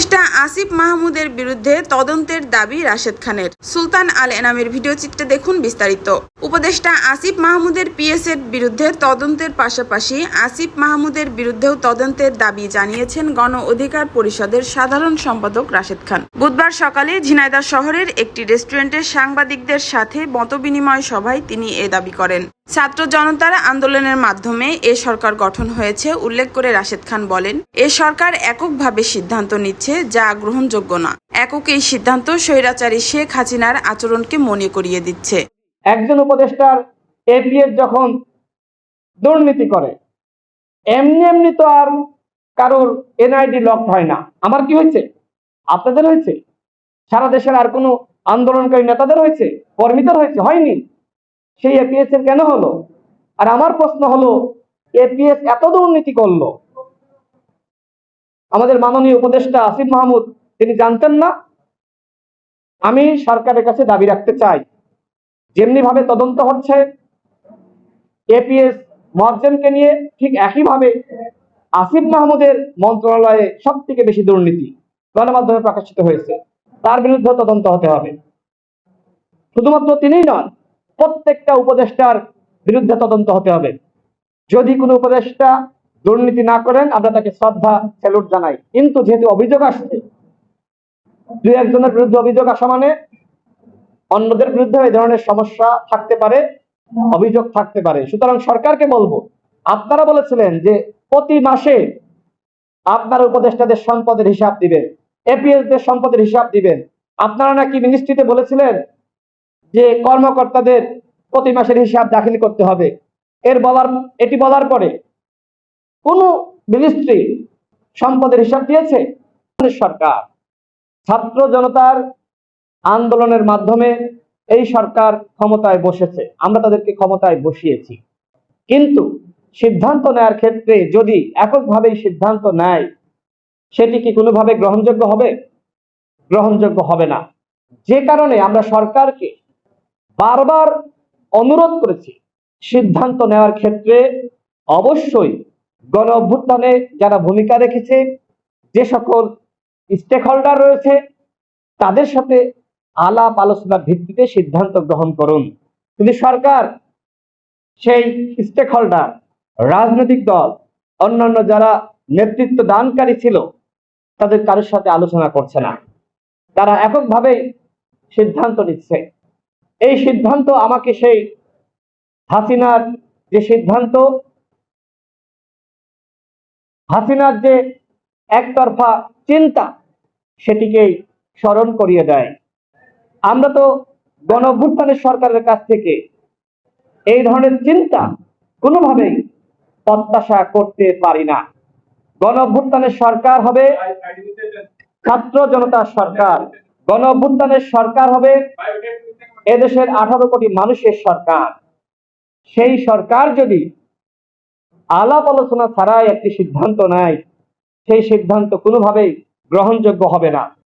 উপদেষ্টা আসিফ মাহমুদের বিরুদ্ধে তদন্তের দাবি রাশেদ খানের। সুলতান আল এনামের ভিডিও চিত্রে দেখুন বিস্তারিত। উপদেষ্টা আসিফ মাহমুদের পিএসের বিরুদ্ধে তদন্তের পাশাপাশি আসিফ মাহমুদের বিরুদ্ধেও তদন্তের দাবি জানিয়েছেন গণ অধিকার পরিষদের সাধারণ সম্পাদক রাশেদ খান। বুধবার সকালে ঝিনাইদহ শহরের একটি রেস্টুরেন্টের সাংবাদিকদের সাথে মতবিনিময় সভায় তিনি এ দাবি করেন। ছাত্র জনতার আন্দোলনের মাধ্যমে এ সরকার গঠন হয়েছে, উল্লেখ করে রাশেদ খান বলেন, এ সরকার এককভাবে সিদ্ধান্ত নিচ্ছে যা গ্রহণযোগ্য না। একক এই সিদ্ধান্ত স্বৈরাচারী শেখ হাসিনার আচরণকে মনে করিয়ে দিচ্ছে। একজন উপদেষ্টার এপিএস যখন দুর্নীতি করে, এমনি এমনি তো আর কারোর এনআইডি লক হয় না। আমার কি হয়েছে? আপনাদের হয়েছে? সারা দেশের আর কোনো আন্দোলনকারী নেতাদের হয়েছে? কর্মীদের হয়েছে? হয়নি। সেই এপিএস এর কেন হলো? আর আমার প্রশ্ন হলো এপিএস এত দুর্নীতি করল। আমাদের মাননীয় উপদেষ্টা আসিফ মাহমুদ, তিনি জানতেন না? আমি সরকারের কাছে দাবি রাখতে চাই যেমনি ভাবে তদন্ত হচ্ছে এপিএস মহাজনকে নিয়ে ঠিক একইভাবে আসিফ মাহমুদের মন্ত্রণালয়ে সব থেকে বেশি দুর্নীতি গণমাধ্যমে প্রকাশিত হয়েছে। তার বিরুদ্ধে তদন্ত হতে হবে। শুধুমাত্র তিনিই নন প্রত্যেকটা উপদেষ্টার বিরুদ্ধে তদন্ত হতে হবে। যদি কোনো উপদেষ্টা দুর্নীতি না করেন, আমরা তাকে শ্রদ্ধা, স্যালুট জানাই। কিন্তু যেহেতু অভিযোগ আসছে, দুই একজনের বিরুদ্ধে অভিযোগ আসা মানে অন্যদের বিরুদ্ধে এই ধরনের সমস্যা থাকতে পারে, অভিযোগ থাকতে পারে। সুতরাং সরকারকে বলব, আপনারা বলেছিলেন যে প্রতি মাসে আপনার উপদেষ্টাদের সম্পদের হিসাব দিবেন এপিএস দের সম্পদের হিসাব দিবেন। আপনারা নাকি মিনিস্ট্রিতে বলেছিলেন যে কর্মকর্তাদের প্রতি মাসের হিসাব দাখিল করতে হবে। এর বলার, এটি বলার পরে কোন মিনিস্ট্রি সম্পদের হিসাব দিয়েছে? সরকার। ছাত্র জনতার আন্দোলনের মাধ্যমে এই সরকার ক্ষমতায় বসেছে। আমরা তাদেরকে ক্ষমতায় বসিয়েছি। কিন্তু সিদ্ধান্ত নেয়ার ক্ষেত্রে যদি এককভাবেই সিদ্ধান্ত নেয়, সেটি কি কোনোভাবে গ্রহণযোগ্য হবে? গ্রহণযোগ্য হবে না। যে কারণে আমরা সরকারকে বারবার অনুরোধ করেছি, সিদ্ধান্ত নেওয়ার ক্ষেত্রে অবশ্যই গণ অভ্যুত্থানে যারা ভূমিকা রেখেছে, যে সকল স্টেক হোল্ডার রয়েছে, তাদের সাথে আলাপ আলোচনার ভিত্তিতে সিদ্ধান্ত গ্রহণ করুন। কিন্তু সরকার, সেই স্টেক হোল্ডার রাজনৈতিক দল, অন্যান্য যারা নেতৃত্ব দানকারী ছিল, তাদের কারোর সাথে আলোচনা করছে না। তারা এককভাবে সিদ্ধান্ত নিচ্ছে। এই সিদ্ধান্ত আমাকে সেই হাসিনার যে সিদ্ধান্ত, হাসিনার যে একতরফা চিন্তা সেটিকেই স্মরণ করিয়ে দেয়। আমরা তো গণ সরকারের কাছ থেকে এই ধরনের চিন্তা কোনোভাবেই প্রত্যাশা করতে পারি না। গণ সরকার হবে ছাত্র জনতার সরকার। গণ সরকার হবে এদেশের আঠারো কোটি মানুষের সরকার। সেই সরকার যদি আলাপ আলোচনা ছাড়াই একটি সিদ্ধান্ত নেয়, সেই সিদ্ধান্ত কোনোভাবেই গ্রহণযোগ্য হবে না।